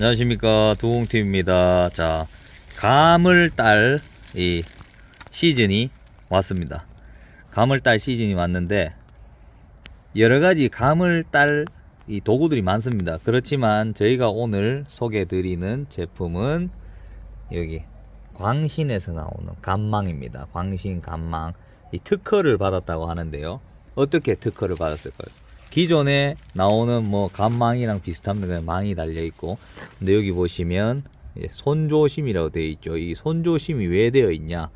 안녕하십니까 두홍팀입니다. 자 감을 딸이 시즌이 왔습니다. 감을 딸 시즌이 왔는데 여러 가지 감을 딸이 도구들이 많습니다. 그렇지만 저희가 오늘 소개 드리는 제품은 여기 광신에서 나오는 감망입니다. 광신 감망 이 특허를 받았다고 하는데요. 어떻게 특허를 받았을까요? 기존에 나오는 뭐 감망이랑 비슷한 그냥 망이 달려 있고 근데 여기 보시면 손조심이라고 되어 있죠. 이 손조심이 왜 되어 있냐?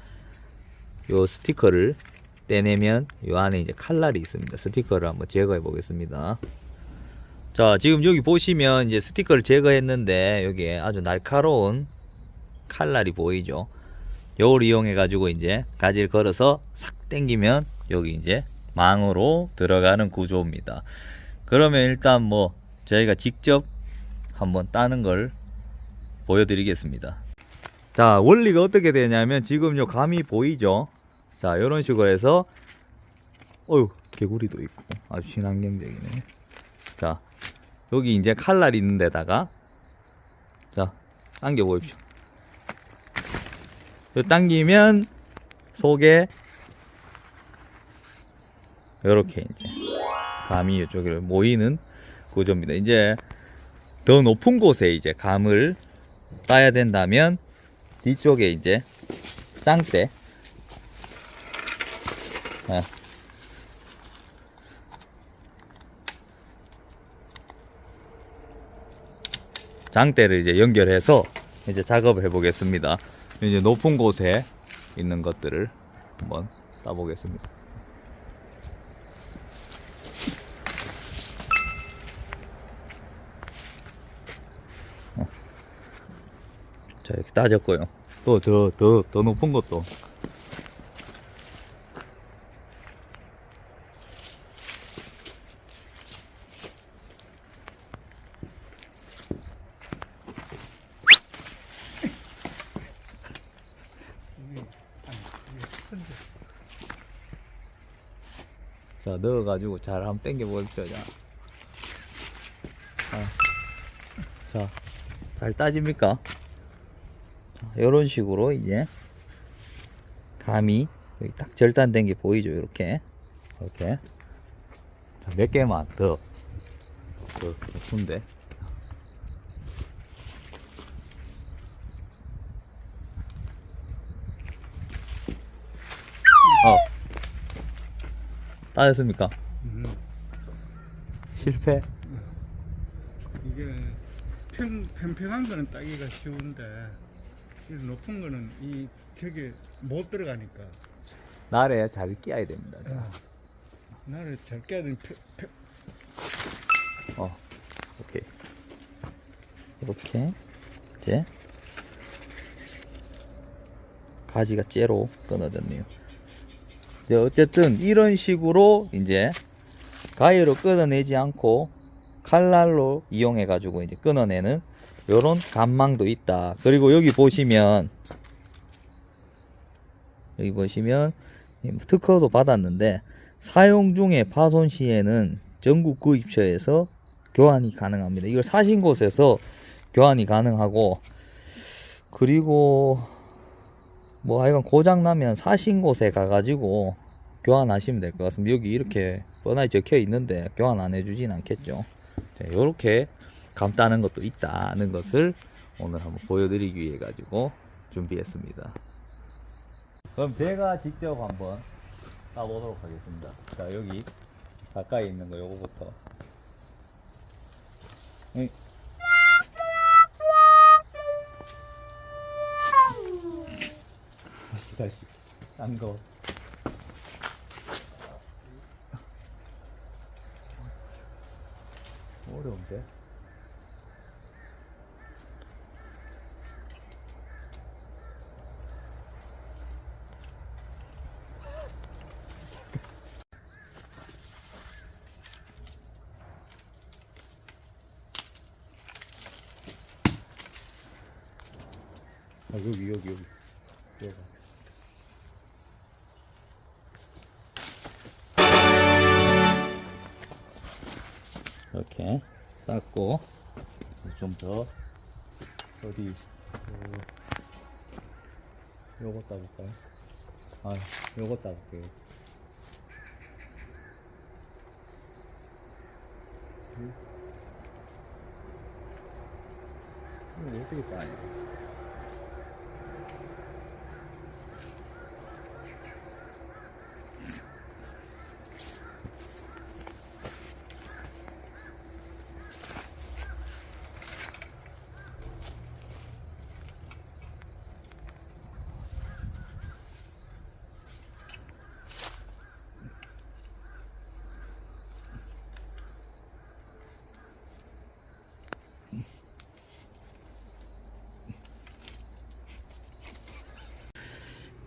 요 스티커를 떼내면 요 안에 이제 칼날이 있습니다. 스티커를 한번 제거해 보겠습니다. 자, 지금 여기 보시면 이제 스티커를 제거했는데 여기에 아주 날카로운 칼날이 보이죠. 요걸 이용해 가지고 이제 가지를 걸어서 싹 당기면 여기 이제 망으로 들어가는 구조입니다. 그러면 일단 뭐 저희가 직접 한번 따는 걸 보여드리겠습니다. 자, 원리가 어떻게 되냐면 지금 요 감이 보이죠? 자, 이런 식으로 해서 어유 개구리도 있고 아주 친환경적이네. 자, 여기 이제 칼날 있는 데다가 자, 당겨 보십시오. 요 당기면 속에 이렇게 이제 감이 이쪽으로 모이는 구조입니다. 이제 더 높은 곳에 이제 감을 따야 된다면 뒤쪽에 이제 짱대 아. 장대를 이제 연결해서 이제 작업을 해 보겠습니다. 이제 높은 곳에 있는 것들을 한번 따보겠습니다. 자 이렇게 따졌고요. 또 더 더 더 높은 것도 자 넣어가지고 잘 한번 당겨 보십시오. 자, 자, 자, 잘 따집니까? 이런 식으로 이제 감이 여기 딱 절단된 게 보이죠? 이렇게. 이렇게. 자, 몇 개만 더. 더, 높은데. 어 따졌습니까? 음, 실패? 이게 평, 평평한 거는 따기가 쉬운데 이 높은 거는 이 격에 못 들어가니까 날에 잘 끼어야 됩니다 자. 아, 나를 잘 깨야 되는 평, 평, 어, 오케이. 이렇게 이제 가지가 째로 끊어졌네요. 이제 어쨌든 이런 식으로 이제 가위로 끊어내지 않고 칼날로 이용해 가지고 이제 끊어내는 요런 감망도 있다. 그리고 여기 보시면 여기 보시면 특허도 받았는데 사용 중에 파손 시에는 전국 구입처에서 교환이 가능합니다. 이걸 사신 곳에서 교환이 가능하고 그리고 뭐 하여간 고장 나면 사신 곳에 가가지고 교환하시면 될 것 같습니다. 여기 이렇게 뻔하게 적혀 있는데 교환 안 해주진 않겠죠. 이렇게 감 따는 것도 있다는 것을 오늘 한번 보여드리기 위해 가지고 준비했습니다. 그럼 제가 직접 한번 따보도록 하겠습니다. 자 여기 가까이 있는 거 요거부터 응. 다시 다시 딴거 어려운데 아 여기 여기 여기. 여기. 이렇게 닦고 좀 더 어디 그, 요거 따볼까요? 아 요거 따볼게요 이거 어떻게 따냐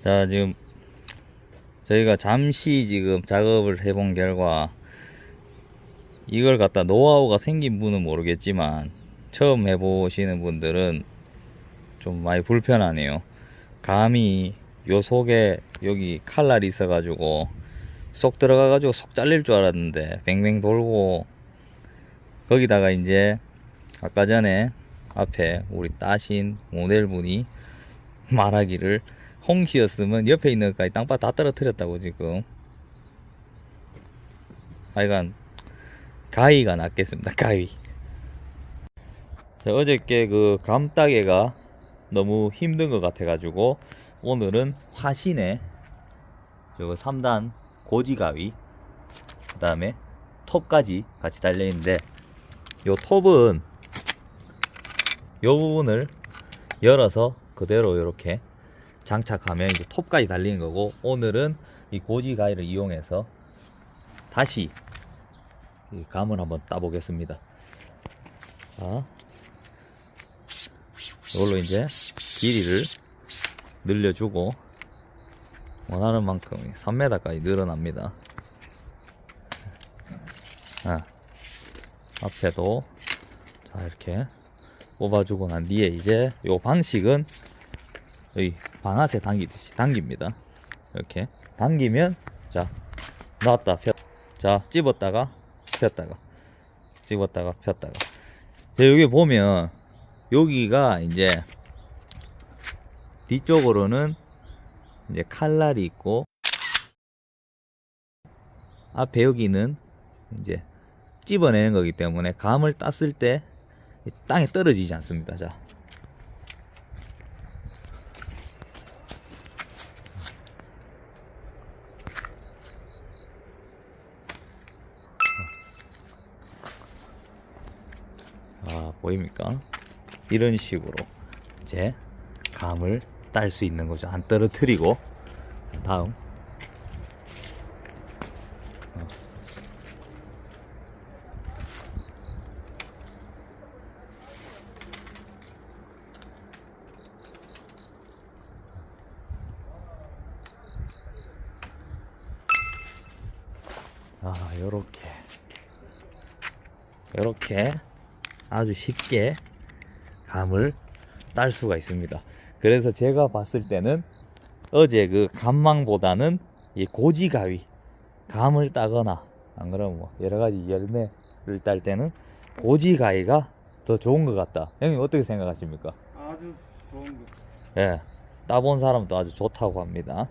자 지금 저희가 잠시 지금 작업을 해본 결과 이걸 갖다 노하우가 생긴 분은 모르겠지만 처음 해보시는 분들은 좀 많이 불편하네요. 감이 요 속에 여기 칼날이 있어 가지고 쏙 들어가 가지고 속 잘릴 줄 알았는데 뱅뱅 돌고 거기다가 이제 아까 전에 앞에 우리 따신 모델분이 말하기를 홍시였으면 옆에 있는 것까지 땅바 다 떨어뜨렸다고 지금. 하여간 가위가 낫겠습니다 가위. 자, 어저께 그 감따개가 너무 힘든 것 같아 가지고 오늘은 화신에 저거 3단 고지가위 그 다음에 톱까지 같이 달려있는데 요 톱은 요 부분을 열어서 그대로 이렇게 장착하면 이제 톱까지 달리는 거고 오늘은 이 고지 가위를 이용해서 다시 이 감을 한번 따보겠습니다. 자, 이걸로 이제 길이를 늘려주고 원하는 만큼 3m까지 늘어납니다. 아, 앞에도 자 이렇게 뽑아주고 난 뒤에 이제 요 방식은 이 방아쇠 당기듯이 당깁니다. 이렇게 당기면 자 나왔다 폈. 자 집었다가 폈다가 집었다가 폈다가. 자 여기 보면 여기가 이제 뒤쪽으로는 이제 칼날이 있고 앞에 여기는 이제 집어내는 거기 때문에 감을 땄을 때 땅에 떨어지지 않습니다. 자 아 보입니까? 이런 식으로 이제 감을 딸 수 있는 거죠. 안 떨어뜨리고 다음 어. 아 요렇게 요렇게 아주 쉽게 감을 딸 수가 있습니다. 그래서 제가 봤을 때는 어제 그 감망보다는 이 고지 가위 감을 따거나 안 그러면 뭐 여러 가지 열매를 딸 때는 고지 가위가 더 좋은 것 같다. 형님 어떻게 생각하십니까? 아주 좋은 거. 예, 따본 사람도 아주 좋다고 합니다.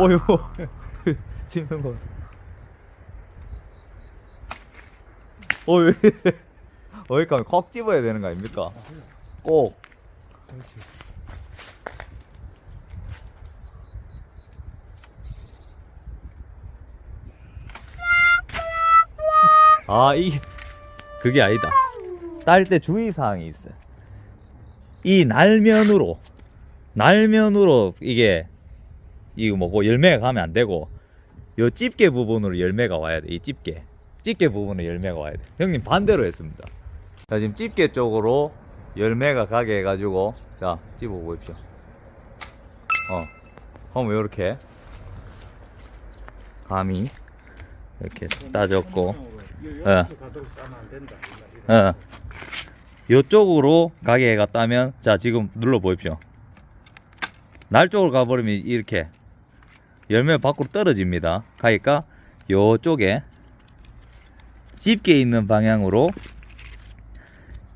어휴, 찍는 거. 어휴, 어디까지 콕 집어야 되는 거 아닙니까? 꼭. 그렇지. 아, 이 그게 아니다. 딸 때 주의 사항이 있어요. 이 날면으로 날면으로 이게 이거 뭐고 열매가 가면 안 되고 요 집게 부분으로 열매가 와야 돼. 이 집게. 집게 부분으로 열매가 와야 돼. 형님 반대로 했습니다. 자, 지금 집게 쪽으로 열매가 가게 해 가지고 자, 집어 보십시오. 어. 그럼 요렇게 감이 이렇게 따졌고 여- 예. 어. 요쪽으로 가게 갔다면 자 지금 눌러 보십시오 날 쪽으로 가버리면 이렇게 열매 밖으로 떨어집니다. 그러니까 요쪽에 집게 있는 방향으로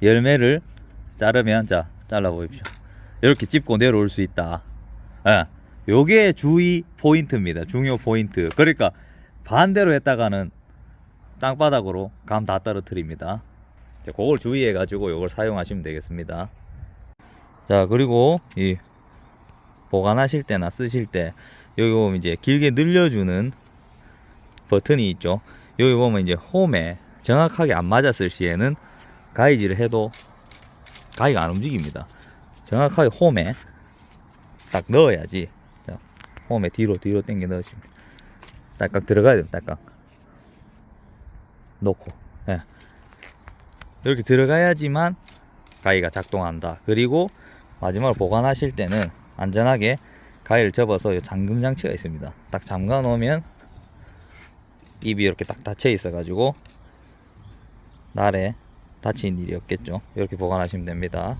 열매를 자르면 자 잘라 보십시오. 이렇게 찝고 내려올 수 있다. 예, 요게 주의 포인트입니다. 중요 포인트. 그러니까 반대로 했다가는 땅바닥으로 감 다 떨어뜨립니다. 그걸 주의해 가지고 요걸 사용하시면 되겠습니다. 자 그리고 이 보관하실 때나 쓰실 때 여기 보면 이제 길게 늘려주는 버튼이 있죠. 여기 보면 이제 홈에 정확하게 안 맞았을 시에는 가위질을 해도 가위가 안 움직입니다. 정확하게 홈에 딱 넣어야지. 자, 홈에 뒤로 뒤로 당겨 넣으시면 딸깍 들어가야 돼요 딸깍 놓고. 예. 이렇게 들어가야지만 가위가 작동한다. 그리고 마지막으로 보관하실 때는 안전하게 가위를 접어서 요 잠금 장치가 있습니다. 딱 잠가 놓으면 입이 이렇게 딱 닫혀 있어 가지고 날에 다치는 일이 없겠죠. 이렇게 보관하시면 됩니다